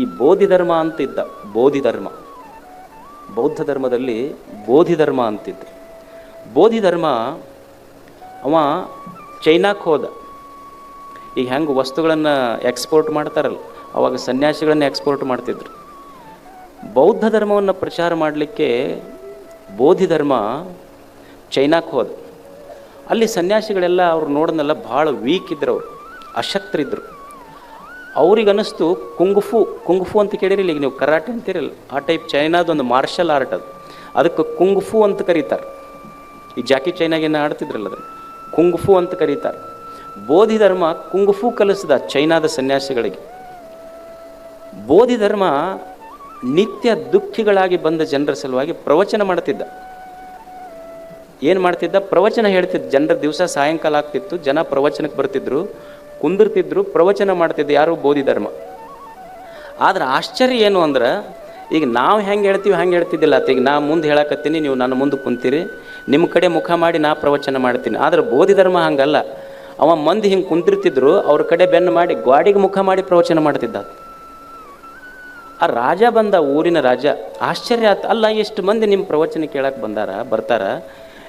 ಈ ಬೋಧಿ ಧರ್ಮ ಅಂತ ಇದ್ದ ಬೋಧಿ ಧರ್ಮ ಬೌದ್ಧ ಧರ್ಮದಲ್ಲಿ ಬೋಧಿ ಧರ್ಮ ಅಂತಿದ್ದ. ಬೋಧಿ ಧರ್ಮ ಅವ ಚೈನಾಕ್ಕೆ ಹೋದ. ಈಗ ಹೆಂಗೆ ವಸ್ತುಗಳನ್ನು ಎಕ್ಸ್ಪೋರ್ಟ್ ಮಾಡ್ತಾರಲ್ಲ, ಅವಾಗ ಸನ್ಯಾಸಿಗಳನ್ನು ಎಕ್ಸ್ಪೋರ್ಟ್ ಮಾಡ್ತಿದ್ರು. ಬೌದ್ಧ ಧರ್ಮವನ್ನು ಪ್ರಚಾರ ಮಾಡಲಿಕ್ಕೆ ಬೋಧಿ ಧರ್ಮ ಚೈನಾಕ್ಕೆ ಹೋದ. ಅಲ್ಲಿ ಸನ್ಯಾಸಿಗಳೆಲ್ಲ ಅವ್ರು ನೋಡೋದಲ್ಲ ಭಾಳ ವೀಕ್ ಇದ್ರು ಅವರು ಅಶಕ್ತರಿದ್ದರು ಅವ್ರಿಗೆ ಅನ್ನಿಸ್ತು ಕುಂಗುಫು ಕುಂಗುಫು ಅಂತ ಕೇಳಿರಲಿಲ್ಲ. ಈಗ ನೀವು ಕರಾಟೆ ಅಂತೀರಲ್ಲ, ಆ ಟೈಪ್ ಚೈನಾದ ಒಂದು ಮಾರ್ಷಲ್ ಆರ್ಟ್ ಅದು. ಅದಕ್ಕೆ ಕುಂಗುಫು ಅಂತ ಕರೀತಾರೆ. ಈ ಜಾಕಿ ಚೈನಾಗೇನು ಆಡ್ತಿದ್ರಲ್ಲ ಅದನ್ನು? ಕುಂಗುಫು ಅಂತ ಕರೀತಾರೆ. ಬೋಧಿ ಧರ್ಮ ಕುಂಗುಫು ಕಲಿಸಿದ ಚೈನಾದ ಸನ್ಯಾಸಿಗಳಿಗೆ. ಬೋಧಿ ಧರ್ಮ ನಿತ್ಯ ದುಃಖಿಗಳಾಗಿ ಬಂದ ಜನರ ಸಲುವಾಗಿ ಪ್ರವಚನ ಮಾಡ್ತಿದ್ದ. ಏನು ಮಾಡ್ತಿದ್ದ? ಪ್ರವಚನ ಹೇಳ್ತಿದ್ದ. ಜನರ ದಿವಸ ಸಾಯಂಕಾಲ ಆಗ್ತಿತ್ತು, ಜನ ಪ್ರವಚನಕ್ಕೆ ಬರ್ತಿದ್ರು. ಕುಂದಿರ್ತಿದ್ರು, ಪ್ರವಚನ ಮಾಡ್ತಿದ್ದ ಯಾರು? ಬೋಧಿ ಧರ್ಮ ಆದ್ರೆ ಆಶ್ಚರ್ಯ ಏನು ಅಂದ್ರೆ, ಈಗ ನಾವು ಹೆಂಗೆ ಹೇಳ್ತೀವಿ ಹಂಗೆ ಹೇಳ್ತಿದ್ದಿಲ್ಲ. ಈಗ ನಾ ಮುಂದೆ ಹೇಳಕತ್ತೀನಿ, ನೀವು ನನ್ನ ಮುಂದೆ ಕುಂತೀರಿ. ನಿಮ್ಮ ಕಡೆ ಮುಖ ಮಾಡಿ ನಾ ಪ್ರವಚನ ಮಾಡ್ತೀನಿ. ಆದ್ರೆ ಬೋಧಿ ಧರ್ಮ ಹಂಗಲ್ಲ. ಅವ ಮಂದಿ ಹಿಂಗೆ ಕುಂತಿರ್ತಿದ್ರು ಅವ್ರ ಕಡೆ ಬೆನ್ನು ಮಾಡಿ ಗ್ವಾಡಿಗೆ ಮುಖ ಮಾಡಿ ಪ್ರವಚನ ಮಾಡ್ತಿದ್ದ ಆ ರಾಜ ಬಂದ, ಊರಿನ ರಾಜ, ಆಶ್ಚರ್ಯ ಆತ. ಅಲ್ಲ, ಎಷ್ಟು ಮಂದಿ ನಿಮ್ಮ ಪ್ರವಚನ ಕೇಳಕ್ಕೆ ಬಂದಾರ, ಬರ್ತಾರ?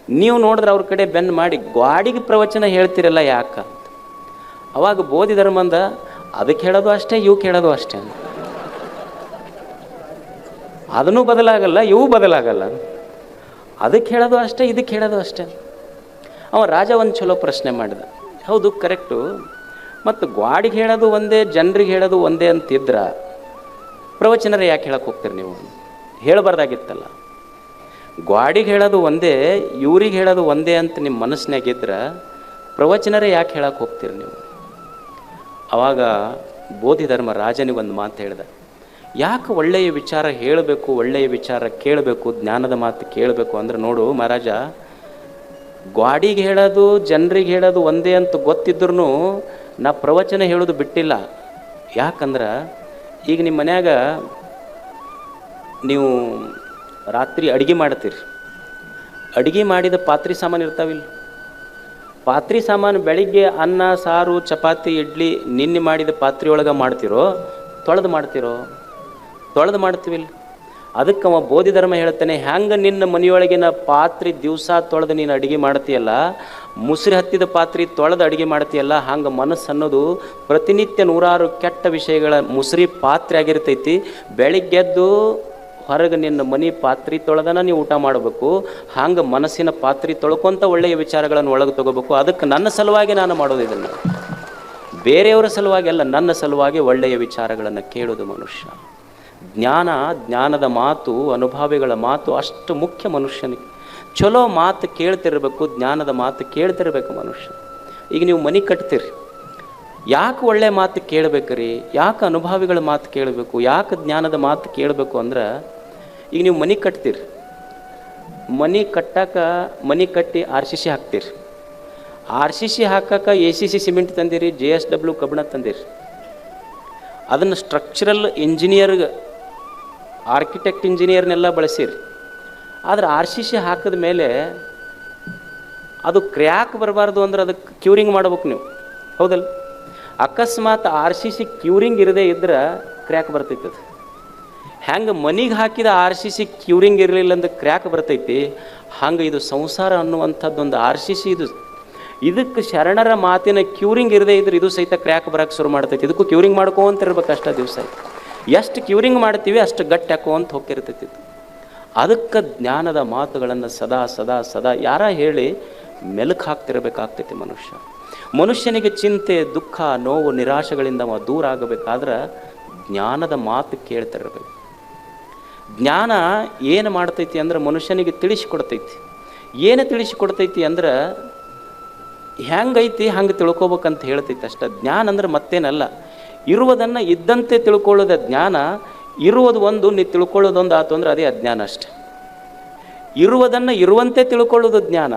ನೀವು ನೋಡಿದ್ರೆ ಅವ್ರ ಕಡೆ ಬೆನ್ನು ಮಾಡಿ ಗ್ವಾಡಿಗೆ ಪ್ರವಚನ ಹೇಳ್ತಿರಲ್ಲ ಯಾಕ? ಅವಾಗ ಬೋಧಿ ಧರ್ಮಂದ ಅದಕ್ಕೆ ಹೇಳೋದು ಅಷ್ಟೇ, ಇವು ಕೇಳೋದು ಅಷ್ಟೇ. ಅದನ್ನೂ ಬದಲಾಗಲ್ಲ, ಇವು ಬದಲಾಗಲ್ಲ ಅದಕ್ಕೆ ಹೇಳೋದು ಅಷ್ಟೇ, ಇದಕ್ಕೆ ಹೇಳೋದು ಅಷ್ಟೇ ಅವ ರಾಜ ಒಂದು ಚಲೋ ಪ್ರಶ್ನೆ ಮಾಡಿದ. ಹೌದು, ಕರೆಕ್ಟು. ಮತ್ತು ಗ್ವಾಡಿಗೆ ಹೇಳೋದು ಒಂದೇ, ಜನರಿಗೆ ಹೇಳೋದು ಒಂದೇ ಅಂತಿದ್ರ ಪ್ರವಚನರ ಯಾಕೆ ಹೇಳಕ್ಕೆ ಹೋಗ್ತೀರಿ ನೀವು? ಹೇಳಬಾರ್ದಾಗಿತ್ತಲ್ಲ. ಗ್ವಾಡಿಗೆ ಹೇಳೋದು ಒಂದೇ, ಇವ್ರಿಗೆ ಹೇಳೋದು ಒಂದೇ ಅಂತ ನಿಮ್ಮ ಮನಸ್ಸಿನಾಗಿದ್ದರೆ ಪ್ರವಚನರೇ ಯಾಕೆ ಹೇಳಕ್ಕೆ ಹೋಗ್ತೀರಿ ನೀವು? ಅವಾಗ ಬೋಧಿ ಧರ್ಮ ರಾಜನಿಗೆ ಒಂದು ಮಾತು ಹೇಳಿದ, ಯಾಕೆ ಒಳ್ಳೆಯ ವಿಚಾರ ಹೇಳಬೇಕು, ಒಳ್ಳೆಯ ವಿಚಾರ ಕೇಳಬೇಕು, ಜ್ಞಾನದ ಮಾತು ಕೇಳಬೇಕು ಅಂದ್ರೆ ನೋಡು ಮಹಾರಾಜ ಗ್ವಾಡಿಗೆ ಹೇಳೋದು, ಜನರಿಗೆ ಹೇಳೋದು ಒಂದೇ ಅಂತ ಗೊತ್ತಿದ್ರು ನಾ ಪ್ರವಚನ ಹೇಳೋದು ಬಿಟ್ಟಿಲ್ಲ. ಯಾಕಂದ್ರೆ ಈಗ ನಿಮ್ಮ ಮನ್ಯಾಗ ನೀವು ರಾತ್ರಿ ಅಡುಗೆ ಮಾಡ್ತೀರಿ. ಅಡುಗೆ ಮಾಡಿದ ಪಾತ್ರೆ ಸಾಮಾನು ಇರ್ತಾವಿಲ್ಲ. ಪಾತ್ರೆ ಸಾಮಾನು ಬೆಳಿಗ್ಗೆ ಅನ್ನ, ಸಾರು, ಚಪಾತಿ, ಇಡ್ಲಿ ನಿನ್ನೆ ಮಾಡಿದ ಪಾತ್ರೆ ಒಳಗೆ ಮಾಡ್ತಿರೋ? ತೊಳೆದು ಮಾಡ್ತಿರೋ? ತೊಳೆದು ಮಾಡ್ತೀವಿಲ್ಲ ಅದಕ್ಕೆ ಅವ ಬೋಧಿ ಧರ್ಮ ಹೇಳ್ತಾನೆ ಹೆಂಗೆ ನಿನ್ನ ಮನೆಯೊಳಗಿನ ಪಾತ್ರೆ ದಿವಸ ತೊಳೆದು ನೀನು ಅಡುಗೆ ಮಾಡ್ತೀಯಲ್ಲ, ಮುಸ್ರಿ ಹತ್ತಿದ ಪಾತ್ರೆ ತೊಳೆದು ಅಡುಗೆ ಮಾಡ್ತೀಯಲ್ಲ ಹಂಗೆ ಮನಸ್ಸು ಅನ್ನೋದು ಪ್ರತಿನಿತ್ಯ ನೂರಾರು ಕೆಟ್ಟ ವಿಷಯಗಳ ಮುಸ್ರಿ ಪಾತ್ರೆ ಆಗಿರ್ತೈತಿ. ಬೆಳಿಗ್ಗೆದ್ದು ಹೊರಗೆ ನಿನ್ನ ಮನೆ ಪಾತ್ರೆ ತೊಳೆದನ ನೀವು ಊಟ ಮಾಡಬೇಕು, ಹಂಗೆ ಮನಸ್ಸಿನ ಪಾತ್ರೆ ತೊಳ್ಕೊಂತ ಒಳ್ಳೆಯ ವಿಚಾರಗಳನ್ನು ಒಳಗೆ ತಗೋಬೇಕು. ಅದಕ್ಕೆ ನನ್ನ ಸಲುವಾಗಿ ನಾನು ಮಾಡೋದು ಇದನ್ನು. ಬೇರೆಯವರ ಸಲುವಾಗಿ ಅಲ್ಲ, ನನ್ನ ಸಲುವಾಗಿ ಒಳ್ಳೆಯ ವಿಚಾರಗಳನ್ನು ಕೇಳೋದು ಮನುಷ್ಯ. ಜ್ಞಾನ, ಜ್ಞಾನದ ಮಾತು, ಅನುಭಾವಿಗಳ ಮಾತು ಅಷ್ಟು ಮುಖ್ಯ ಮನುಷ್ಯನಿಗೆ. ಚಲೋ ಮಾತು ಕೇಳ್ತಿರ್ಬೇಕು, ಜ್ಞಾನದ ಮಾತು ಕೇಳ್ತಿರ್ಬೇಕು ಮನುಷ್ಯ. ಈಗ ನೀವು ಮನೆ ಕಟ್ತೀರಿ. ಯಾಕೆ ಒಳ್ಳೆ ಮಾತು ಕೇಳಬೇಕ್ರಿ? ಯಾಕೆ ಅನುಭಾವಿಗಳ ಮಾತು ಕೇಳಬೇಕು? ಯಾಕೆ ಜ್ಞಾನದ ಮಾತು ಕೇಳಬೇಕು ಅಂದ್ರೆ ಈಗ ನೀವು ಮನೆ ಕಟ್ತೀರಿ. ಮನೆ ಕಟ್ಟಾಕ ಮನೆ ಕಟ್ಟಿ ಆರ್ ಸಿ ಸಿ ಹಾಕ್ತೀರಿ. ಆರ್ ಸಿ ಸಿ ಹಾಕಕ್ಕೆ ಎ ಸಿ ಸಿ ಸಿಮೆಂಟ್ ತಂದಿರಿ, ಜೆ ಎಸ್ ಡಬ್ಲ್ಯೂ ಕಬ್ಬಿಣ ತಂದಿರಿ. ಅದನ್ನು ಸ್ಟ್ರಕ್ಚರಲ್ ಇಂಜಿನಿಯರ್ಗೆ ಆರ್ಕಿಟೆಕ್ಟ್ ಇಂಜಿನಿಯರ್ನೆಲ್ಲ ಬಳಸಿರಿ. ಆದರೆ ಆರ್ ಸಿ ಸಿ ಹಾಕಿದ ಮೇಲೆ ಅದು ಕ್ರ್ಯಾಕ್ ಬರಬಾರ್ದು ಅಂದ್ರೆ ಅದಕ್ಕೆ ಕ್ಯೂರಿಂಗ್ ಮಾಡ್ಬೇಕು ನೀವು. ಹೌದಲ್ಲ ಅಕಸ್ಮಾತ್ ಆರ್ ಸಿ ಸಿ ಕ್ಯೂರಿಂಗ್ ಇರದೇ ಇದ್ರೆ ಕ್ರ್ಯಾಕ್ ಬರ್ತೈತೆ ಹೆಂಗೆ ಮನಿಗೆ ಹಾಕಿದ ಆರ್ ಸಿ ಸಿ ಕ್ಯೂರಿಂಗ್ ಇರಲಿಲ್ಲ ಅಂದ್ರೆ ಕ್ರ್ಯಾಕ್ ಬರ್ತೈತಿ, ಹಂಗೆ ಇದು ಸಂಸಾರ ಅನ್ನುವಂಥದ್ದೊಂದು ಆರ್ ಸಿ ಸಿ ಇದು. ಇದಕ್ಕೆ ಶರಣರ ಮಾತಿನ ಕ್ಯೂರಿಂಗ್ ಇರದೇ ಇದ್ರೆ ಇದು ಸಹಿತ ಕ್ರ್ಯಾಕ್ ಬರಕ್ಕೆ ಶುರು ಮಾಡ್ತೈತಿ. ಇದಕ್ಕೂ ಕ್ಯೂರಿಂಗ್ ಮಾಡ್ಕೊಂತ ಇರ್ಬೇಕು ಅಷ್ಟ ದಿವಸ ಎಷ್ಟು ಕ್ಯೂರಿಂಗ್ ಮಾಡ್ತೀವಿ ಅಷ್ಟು ಗಟ್ಟಿ ಹಾಕೋಂತ ಹೋಗಿರ್ತೈತಿ ಅದಕ್ಕೆ ಜ್ಞಾನದ ಮಾತುಗಳನ್ನು ಸದಾ ಸದಾ ಸದಾ ಯಾರ ಹೇಳಿ ಮೆಲುಕು ಹಾಕ್ತಿರ್ಬೇಕಾಗ್ತೈತಿ ಮನುಷ್ಯ. ಮನುಷ್ಯನಿಗೆ ಚಿಂತೆ, ದುಃಖ, ನೋವು, ನಿರಾಶೆಗಳಿಂದ ದೂರ ಆಗಬೇಕಾದ್ರೆ ಜ್ಞಾನದ ಮಾತು ಕೇಳ್ತಿರ್ಬೇಕು. ಜ್ಞಾನ ಏನು ಮಾಡ್ತೈತಿ ಅಂದ್ರೆ ಮನುಷ್ಯನಿಗೆ ತಿಳಿಸಿಕೊಡ್ತೈತಿ. ಏನು ತಿಳಿಸಿಕೊಡ್ತೈತಿ ಅಂದ್ರೆ ಹೆಂಗೈತಿ ಹಂಗೆ ತಿಳ್ಕೊಬೇಕಂತ ಹೇಳ್ತೈತಿ ಅಷ್ಟ. ಜ್ಞಾನ ಅಂದ್ರೆ ಮತ್ತೇನಲ್ಲ. ಇರುವುದನ್ನು ಇದ್ದಂತೆ ತಿಳ್ಕೊಳ್ಳೋದ ಜ್ಞಾನ, ಇರುವುದು ಒಂದು, ನೀ ತಿಳ್ಕೊಳ್ಳೋದೊಂದು ಆತು ಅಂದ್ರೆ ಅದೇ ಅಜ್ಞಾನ ಅಷ್ಟೆ. ಇರುವುದನ್ನು ಇರುವಂತೆ ತಿಳ್ಕೊಳ್ಳೋದು ಜ್ಞಾನ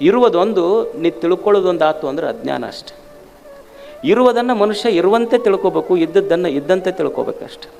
ಇರುವುದೊಂದು ನೀ ತಿಳ್ಕೊಳ್ಳೋದೊಂದು ಆತು ಅಂದ್ರೆ ಅಜ್ಞಾನ ಅಷ್ಟೆ. ಇರುವುದನ್ನು ಮನುಷ್ಯ ಇರುವಂತೆ ತಿಳ್ಕೊಬೇಕು, ಇದ್ದದ್ದನ್ನು ಇದ್ದಂತೆ ತಿಳ್ಕೊಬೇಕಷ್ಟೆ